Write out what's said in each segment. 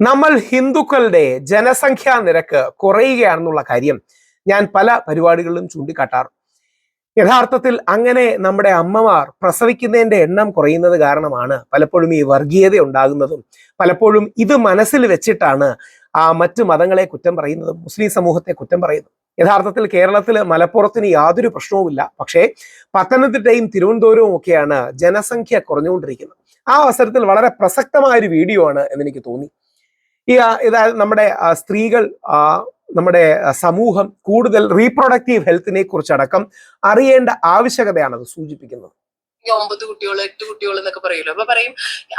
നമ്മൾ ഹിന്ദുക്കളുടെ ജനസംഖ്യാ നിരക്ക് കുറയുകയാണെന്നുള്ള കാര്യം ഞാൻ പല പരിപാടികളിലും ചൂണ്ടിക്കാട്ടാറ് യഥാർത്ഥത്തിൽ അങ്ങനെ നമ്മുടെ അമ്മമാർ പ്രസവിക്കുന്നതിന്റെ എണ്ണം കുറയുന്നത് കാരണമാണ് പലപ്പോഴും ഈ വർഗീയത ഉണ്ടാകുന്നതും പലപ്പോഴും ഇത് മനസ്സിൽ വെച്ചിട്ടാണ് ആ മറ്റ് മതങ്ങളെ കുറ്റം പറയുന്നതും മുസ്ലിം സമൂഹത്തെ കുറ്റം പറയുന്നതും. യഥാർത്ഥത്തിൽ കേരളത്തിൽ മലപ്പുറത്തിന് യാതൊരു പ്രശ്നവുമില്ല. പക്ഷേ പത്തനംതിട്ടയും തിരുവനന്തപുരവും ഒക്കെയാണ് ജനസംഖ്യ കുറഞ്ഞുകൊണ്ടിരിക്കുന്നത്. ആ അവസരത്തിൽ വളരെ പ്രസക്തമായ ഒരു വീഡിയോ ആണ് എന്നെനിക്ക് തോന്നി. ഈ ഇതായത് നമ്മുടെ സ്ത്രീകൾ നമ്മുടെ സമൂഹം കൂടുതൽ റീപ്രൊഡക്റ്റീവ് ഹെൽത്തിനെ കുറിച്ചടക്കം അറിയേണ്ട ആവശ്യകതയാണത് സൂചിപ്പിക്കുന്നത്. ഒമ്പത് കുട്ടികൾ എട്ട് കുട്ടികൾ എന്നൊക്കെ പറയുമല്ലോ. അപ്പൊ പറയും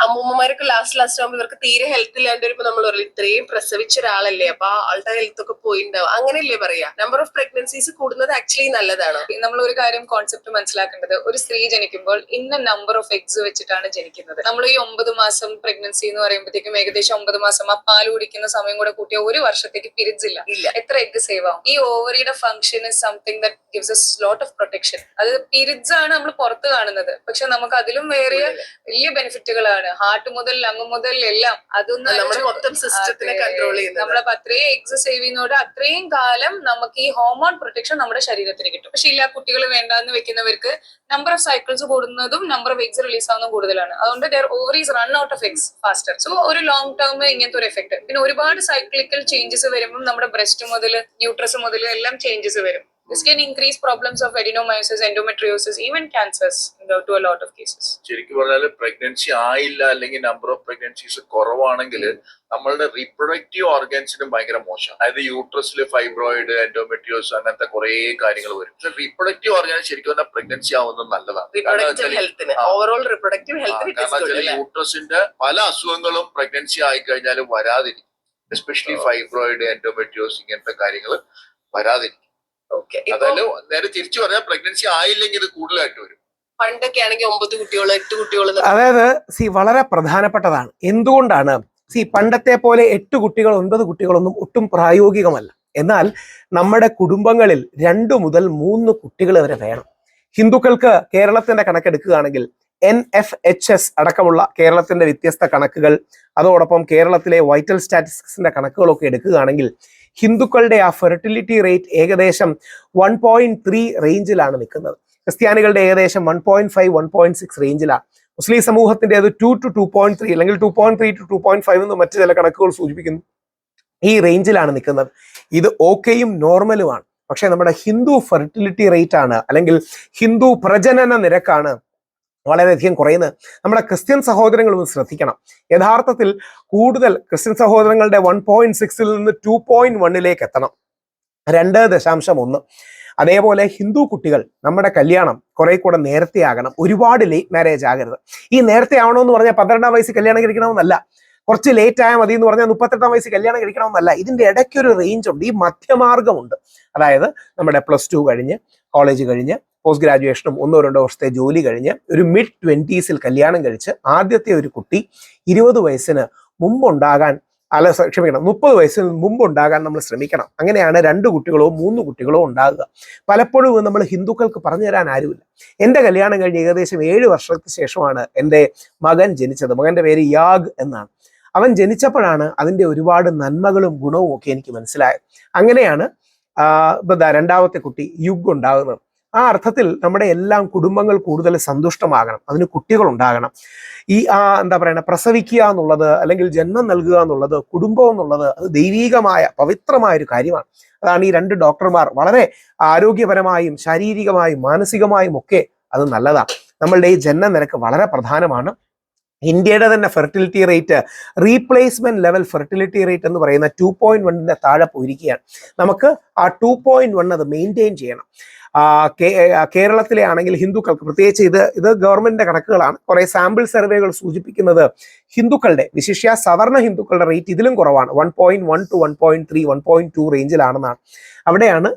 അമ്മൂമ്മമാരൊക്കെ ലാസ്റ്റ് ലാസ്റ്റ് ആകുമ്പോൾ ഇവർക്ക് തീരെ ഹെൽത്ത് ഇല്ലാണ്ട് വരുമ്പോ നമ്മൾ പറയും ഇത്രയും പ്രസവിച്ച ഒരാളല്ലേ അപ്പൊ ആളുടെ ഹെൽത്ത് ഒക്കെ പോയിണ്ടാവും. അങ്ങനെയല്ലേ പറയാ. നമ്പർ ഓഫ് പ്രഗ്നൻസീസ് കൂടുന്നത് ആക്ച്വലി നല്ലതാണ്. നമ്മൾ ഒരു കാര്യം കോൺസെപ്റ്റ് മനസ്സിലാക്കേണ്ടത് ഒരു സ്ത്രീ ജനിക്കുമ്പോൾ ഇന്ന നമ്പർ ഓഫ് എഗ്സ് വെച്ചിട്ടാണ് ജനിക്കുന്നത്. നമ്മൾ ഈ ഒമ്പത് മാസം പ്രഗ്നൻസി എന്ന് പറയുമ്പോഴത്തേക്കും ഏകദേശം ഒമ്പത് മാസം ആ പാൽ കുടിക്കുന്ന സമയം കൂടെ കൂട്ടിയ ഒരു വർഷത്തേക്ക് പിരിഡ്സ് ഇല്ല. ഇല്ല എത്ര എഗ് സേവ് ആവും? ഈ ഓവറിയുടെ function is something that gives us lot of protection അത് പിരിഡ്സ് ആണ് നമ്മൾ പുറത്ത് കാണുന്നത്. പക്ഷെ നമുക്ക് അതിലും വേറിയ വലിയ ബെനിഫിറ്റുകളാണ്. ഹാർട്ട് മുതൽ ലങ് മുതൽ എല്ലാം. അതൊന്നും നമ്മുടെ മൊത്തം സിസ്റ്റത്തിനെ കൺട്രോൾ ചെയ്യുന്നത്. നമ്മളെ അത്രയും എക്സസ് സേവ് ചെയ്യുന്നതോടെ അത്രയും കാലം നമുക്ക് ഈ ഹോർമോൺ പ്രൊട്ടക്ഷൻ നമ്മുടെ ശരീരത്തിന് കിട്ടും. പക്ഷെ ഇല്ല കുട്ടികൾ വേണ്ടാന്ന് വെക്കുന്നവർക്ക് നമ്പർ ഓഫ് സൈക്കിൾസ് കൂടുന്നതും നമ്പർ ഓഫ് എക്സ് റിലീസ് ആവുന്നതും കൂടുതലാണ്. അതുകൊണ്ട് their ovaries run out of eggs faster so ഒരു ലോങ് ടേം ഇങ്ങനത്തെ ഒരു എഫക്ട് പിന്നെ ഒരുപാട് സൈക്ലിക്കൽ ചേഞ്ചസ് വരുമ്പോൾ നമ്മുടെ ബ്രസ്റ്റ് മുതൽ ന്യൂട്രസ് മുതൽ എല്ലാം ചേഞ്ചസ് വരും. This can increase problems of adenomyosis endometriosis even cancers to a lot of cases. ശരിക്കും പറഞ്ഞാൽ പ്രഗ്നൻസി ആയില്ല അല്ലെങ്കിൽ നമ്പർ ഓഫ് പ്രഗ്നൻസീസ് കുറവാണെങ്കിൽ നമ്മളുടെ റീപ്രൊഡക്റ്റീവ് ഓർഗൻസിനും ഭയങ്കര മോശം. അതായത് യൂട്രസിൽ ഫൈബ്രോയിഡ് എൻഡോമെട്രിയോസ് അങ്ങനത്തെ കുറെ കാര്യങ്ങൾ വരും. പക്ഷെ റീപ്രൊഡക്റ്റീവ് ഓർഗൻ ശരിക്കും പറഞ്ഞാൽ പ്രഗ്നൻസി ആവുന്നത് നല്ലതാണ്. കാരണം. ഓവറോൾ കാരണം യൂട്രസിന്റെ പല അസുഖങ്ങളും പ്രഗ്നൻസി ആയി കഴിഞ്ഞാൽ വരാതിരിക്കും എസ്പെഷ്യലി ഫൈബ്രോയിഡ് എൻഡോമെട്രിയോസ് ഇങ്ങനത്തെ കാര്യങ്ങൾ വരാതിരിക്കും. അതല്ല നേരെ തിരിച്ചു പറഞ്ഞാൽ പ്രഗ്നൻസി ആയില്ലെങ്കിൽ ഇത് കൂടുതലായിട്ട് വരും. പണ്ടൊക്കെ ആണെങ്കിൽ ഒമ്പത് കുട്ടികൾ എട്ട് കുട്ടികൾ അതായത് സി വളരെ പ്രധാനപ്പെട്ടതാണ്. എന്തുകൊണ്ടാണ്? സി പണ്ടത്തെ പോലെ എട്ട് കുട്ടികൾ ഒൻപത് കുട്ടികളൊന്നും ഒട്ടും പ്രായോഗികമല്ല. എന്നാൽ നമ്മുടെ കുടുംബങ്ങളിൽ രണ്ടു മുതൽ മൂന്ന് കുട്ടികൾ വരെ വേണം. ഹിന്ദുക്കൾക്ക് കേരളത്തിന്റെ കണക്കെടുക്കുകയാണെങ്കിൽ എൻ എഫ് എച്ച് എസ് അടക്കമുള്ള കേരളത്തിന്റെ വ്യത്യസ്ത കണക്കുകൾ അതോടൊപ്പം കേരളത്തിലെ വൈറ്റൽ സ്റ്റാറ്റിസ്റ്റിക്സിന്റെ കണക്കുകളൊക്കെ എടുക്കുകയാണെങ്കിൽ ഹിന്ദുക്കളുടെ ആ ഫെർട്ടിലിറ്റി റേറ്റ് ഏകദേശം വൺ പോയിന്റ് ത്രീ റേഞ്ചിലാണ് നിൽക്കുന്നത്. ക്രിസ്ത്യാനികളുടെ ഏകദേശം one point five one point six റേഞ്ചിലാണ് മുസ്ലിം സമൂഹത്തിന്റെ അത് two two two point three അല്ലെങ്കിൽ two point three two two point five എന്ന് മറ്റു ചില കണക്കുകൾ സൂചിപ്പിക്കുന്നു. ഈ റേഞ്ചിലാണ് നിൽക്കുന്നത്. ഇത് ഓക്കെയും നോർമലുമാണ് പക്ഷേ നമ്മുടെ ഹിന്ദു ഫെർട്ടിലിറ്റി റേറ്റ് ആണ് അല്ലെങ്കിൽ ഹിന്ദു പ്രജനന നിരക്കാണ് വളരെയധികം കുറയുന്നത്. നമ്മുടെ ക്രിസ്ത്യൻ സഹോദരങ്ങൾ ഒന്ന് ശ്രദ്ധിക്കണം. യഥാർത്ഥത്തിൽ കൂടുതൽ ക്രിസ്ത്യൻ സഹോദരങ്ങളുടെ വൺ പോയിന്റ് സിക്സിൽ നിന്ന് ടു പോയിന്റ് വണ്ണിലേക്ക് എത്തണം. രണ്ട് ദശാംശം ഒന്ന്. അതേപോലെ ഹിന്ദു കുട്ടികൾ നമ്മുടെ കല്യാണം കുറെ കൂടെ നേരത്തെ ആകണം. ഒരുപാട് ലേറ്റ് മാരേജ് ആകരുത്. ഈ നേരത്തെ ആവണമെന്ന് പറഞ്ഞാൽ പന്ത്രണ്ടാം വയസ്സിൽ കല്യാണം കഴിക്കണമെന്നല്ല. കുറച്ച് ലേറ്റ് ആയാൽ മതി എന്ന് പറഞ്ഞാൽ മുപ്പത്തെട്ടാം വയസ്സിൽ കല്യാണം കഴിക്കണമെന്നല്ല. ഇതിന്റെ ഇടയ്ക്കൊരു റേഞ്ച് ഉണ്ട്. ഈ മധ്യമാർഗമുണ്ട്. അതായത് നമ്മുടെ പ്ലസ് ടു കഴിഞ്ഞ് കോളേജ് കഴിഞ്ഞ് പോസ്റ്റ് ഗ്രാജുവേഷനും ഒന്നോ രണ്ടോ വർഷത്തെ ജോലി കഴിഞ്ഞ് ഒരു മിഡ് ട്വന്റീസിൽ കല്യാണം കഴിച്ച് ആദ്യത്തെ ഒരു കുട്ടി ഇരുപത് വയസ്സിന് മുമ്പുണ്ടാകാൻ അല്ല ക്ഷമിക്കണം. മുപ്പത് വയസ്സിന് മുമ്പ് ഉണ്ടാകാൻ നമ്മൾ ശ്രമിക്കണം. അങ്ങനെയാണ് രണ്ട് കുട്ടികളോ മൂന്ന് കുട്ടികളോ ഉണ്ടാകുക. പലപ്പോഴും നമ്മൾ ഹിന്ദുക്കൾക്ക് പറഞ്ഞു തരാൻ ആരുമില്ല. എന്റെ കല്യാണം കഴിഞ്ഞ് ഏകദേശം ഏഴ് വർഷത്തിന് ശേഷമാണ് എന്റെ മകൻ ജനിച്ചത്. മകന്റെ പേര് യാഗ് എന്നാണ്. അവൻ ജനിച്ചപ്പോഴാണ് അതിന്റെ ഒരുപാട് നന്മകളും ഗുണവും ഒക്കെ എനിക്ക് മനസ്സിലായത്. അങ്ങനെയാണ് രണ്ടാമത്തെ കുട്ടി യുഗ് ഉണ്ടാകുന്നത്. ആ അർത്ഥത്തിൽ നമ്മുടെ എല്ലാം കുടുംബങ്ങൾ കൂടുതൽ സന്തുഷ്ടമാകണം. അതിന് കുട്ടികൾ ഉണ്ടാകണം ഈ ആ എന്താ പറയുക പ്രസവിക്കുക എന്നുള്ളത് അല്ലെങ്കിൽ ജന്മം നൽകുക എന്നുള്ളത് കുടുംബം എന്നുള്ളത് അത് ദൈവീകമായ പവിത്രമായ ഒരു കാര്യമാണ്. അതാണ് ഈ രണ്ട് ഡോക്ടർമാർ വളരെ ആരോഗ്യപരമായും ശാരീരികമായും മാനസികമായും ഒക്കെ അത് നല്ലതാണ്. നമ്മളുടെ ഈ ജന്മ നിരക്ക് വളരെ പ്രധാനമാണ്. ഇന്ത്യയുടെ തന്നെ fertility rate replacement level fertility rate എന്ന് പറയുന്ന ടു പോയിന്റ് വണ്ണിന്റെ താഴെ പോയിരിക്കുകയാണ്. നമുക്ക് ആ ടു പോയിന്റ് വൺ അത് മെയിന്റെയിൻ ചെയ്യണം. കേരളത്തിലെ ആണെങ്കിൽ ഹിന്ദുക്കൾക്ക് പ്രത്യേകിച്ച് ഇത് ഇത് ഗവൺമെന്റിന്റെ കണക്കുകളാണ്. കുറെ സാമ്പിൾ സർവേകൾ സൂചിപ്പിക്കുന്നത് ഹിന്ദുക്കളുടെ വിശിഷ്യ സവർണ ഹിന്ദുക്കളുടെ റേറ്റ് ഇതിലും കുറവാണ്. One point one two one point three one point two റേഞ്ചിലാണെന്നാണ് അവിടെയാണ്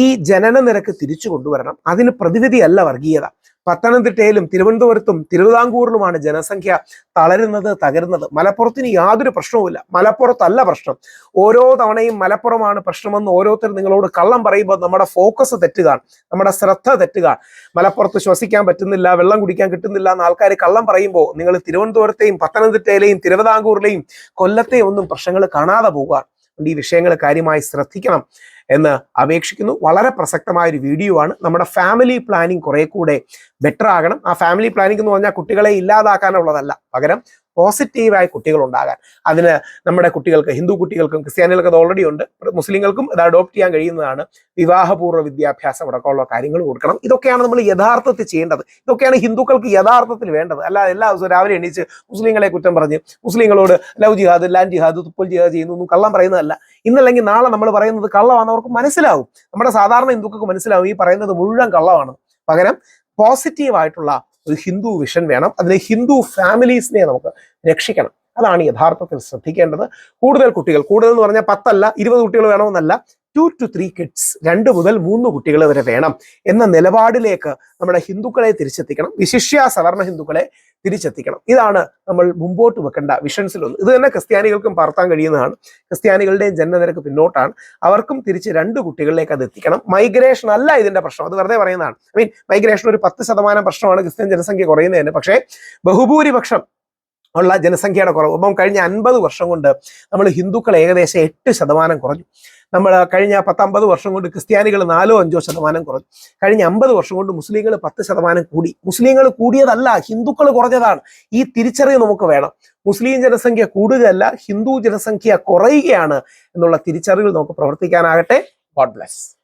ഈ ജനന നിരക്ക് തിരിച്ചു കൊണ്ടുവരണം. അതിന് പ്രതിവിധിയല്ല വർഗീയത. പത്തനംതിട്ടയിലും തിരുവനന്തപുരത്തും തിരുവിതാംകൂറിലുമാണ് ജനസംഖ്യ തളരുന്നത് തകരുന്നത്. മലപ്പുറത്തിന് യാതൊരു പ്രശ്നവുമില്ല. മലപ്പുറത്തല്ല പ്രശ്നം. ഓരോ തവണയും മലപ്പുറമാണ് പ്രശ്നമെന്ന് ഓരോരുത്തർ നിങ്ങളോട് കള്ളം പറയുമ്പോൾ നമ്മുടെ ഫോക്കസ് തെറ്റുകയാണ് നമ്മുടെ ശ്രദ്ധ തെറ്റുകയാണ് മലപ്പുറത്ത് ശ്വസിക്കാൻ പറ്റുന്നില്ല വെള്ളം കുടിക്കാൻ കിട്ടുന്നില്ല എന്ന് ആൾക്കാർ കള്ളം പറയുമ്പോൾ നിങ്ങൾ തിരുവനന്തപുരത്തെയും പത്തനംതിട്ടയിലെയും തിരുവിതാംകൂറിലെയും കൊല്ലത്തെയും ഒന്നും പ്രശ്നങ്ങൾ കാണാതെ പോവുകയാണ്. ഈ വിഷയങ്ങൾ കാര്യമായി ശ്രദ്ധിക്കണം എന്ന് അപേക്ഷിക്കുന്നു. വളരെ പ്രസക്തമായ ഒരു വീഡിയോ ആണ് നമ്മുടെ ഫാമിലി പ്ലാനിങ് കുറെ കൂടെ ബെറ്റർ ആകണം. ആ ഫാമിലി പ്ലാനിംഗ് എന്ന് പറഞ്ഞാൽ കുട്ടികളെ ഇല്ലാതാക്കാനുള്ളതല്ല. പകരം പോസിറ്റീവായ കുട്ടികൾ ഉണ്ടാകാൻ അതിന് നമ്മുടെ കുട്ടികൾക്ക് ഹിന്ദു കുട്ടികൾക്കും ക്രിസ്ത്യാനികൾക്കും അത് ഓൾറെഡി ഉണ്ട്. മുസ്ലിങ്ങൾക്കും ഇത് അഡോപ്റ്റ് ചെയ്യാൻ കഴിയുന്നതാണ്. വിവാഹപൂർവ വിദ്യാഭ്യാസം അടക്കമുള്ള കാര്യങ്ങൾ കൊടുക്കണം. ഇതൊക്കെയാണ് നമ്മൾ യഥാർത്ഥത്തിൽ ചെയ്യേണ്ടത്. ഇതൊക്കെയാണ് ഹിന്ദുക്കൾക്ക് യഥാർത്ഥത്തിൽ വേണ്ടത്. അല്ല എല്ലാ ദിവസവും രാവിലെ എണീച്ച് മുസ്ലിങ്ങളെ കുറ്റം പറഞ്ഞ് മുസ്ലിങ്ങളോട് ലവ് ജിഹാദ് ലാൻ ജിഹാദ് തുപ്പൽ ജിഹാദ് ചെയ്യുന്നു ഒന്നും കള്ളം പറയുന്നതല്ല. ഇന്നല്ലെങ്കിൽ നാളെ നമ്മൾ പറയുന്നത് കള്ളമാണെന്ന് അവർക്ക് മനസ്സിലാവും. നമ്മുടെ സാധാരണ ഹിന്ദുക്കൾക്ക് മനസ്സിലാവും ഈ പറയുന്നത് മുഴുവൻ കള്ളമാണ്. പകരം പോസിറ്റീവായിട്ടുള്ള ഒരു ഹിന്ദു വിഷൻ വേണം. അതിലെ ഹിന്ദു ഫാമിലീസിനെ നമുക്ക് രക്ഷിക്കണം. അതാണ് യഥാർത്ഥത്തിൽ ശ്രദ്ധിക്കേണ്ടത്. കൂടുതൽ കുട്ടികൾ കൂടുതൽ എന്ന് പറഞ്ഞാൽ പത്തല്ല ഇരുപത് കുട്ടികൾ വേണമെന്നല്ല ടു ടു ത്രീ കിഡ്സ് രണ്ട് മുതൽ മൂന്ന് കുട്ടികൾ വരെ വേണം. എന്ന നിലപാടിലേക്ക് നമ്മുടെ ഹിന്ദുക്കളെ തിരിച്ചെത്തിക്കണം. വിശിഷ്യ സവർണ ഹിന്ദുക്കളെ തിരിച്ചെത്തിക്കണം. ഇതാണ് നമ്മൾ മുമ്പോട്ട് വെക്കേണ്ട വിഷൻസിലൊന്ന്. ഇത് തന്നെ ക്രിസ്ത്യാനികൾക്കും പറത്താൻ കഴിയുന്നതാണ്. ക്രിസ്ത്യാനികളുടെയും ജനനനിരക്ക് പിന്നോട്ടാണ്. അവർക്കും തിരിച്ച് രണ്ട് കുട്ടികളിലേക്ക് അത് എത്തിക്കണം. മൈഗ്രേഷൻ അല്ല ഇതിന്റെ പ്രശ്നം. അത് വെറുതെ പറയുന്നതാണ്. ഐ മീൻ മൈഗ്രേഷൻ ഒരു പത്ത് ശതമാനം പ്രശ്നമാണ് ക്രിസ്ത്യൻ ജനസംഖ്യ കുറയുന്നതിന്. പക്ഷേ ബഹുഭൂരിപക്ഷം ഉള്ള ജനസംഖ്യയുടെ കുറവ്. അപ്പം കഴിഞ്ഞ അൻപത് വർഷം കൊണ്ട് നമ്മൾ ഹിന്ദുക്കൾ ഏകദേശം എട്ട് ശതമാനം കുറഞ്ഞു. നമ്മൾ കഴിഞ്ഞ പത്തമ്പത് വർഷം കൊണ്ട് ക്രിസ്ത്യാനികൾ നാലോ അഞ്ചോ ശതമാനം കുറഞ്ഞു. കഴിഞ്ഞ അമ്പത് വർഷം കൊണ്ട് മുസ്ലിങ്ങൾ പത്ത് ശതമാനം കൂടി. മുസ്ലിങ്ങൾ കൂടിയതല്ല ഹിന്ദുക്കൾ കുറഞ്ഞതാണ്. ഈ തിരിച്ചറിവ് നമുക്ക് വേണം. മുസ്ലിം ജനസംഖ്യ കൂടുകയല്ല ഹിന്ദു ജനസംഖ്യ കുറയുകയാണ് എന്നുള്ള തിരിച്ചറിവിൽ നമുക്ക് പ്രവർത്തിക്കാനാകട്ടെ. God bless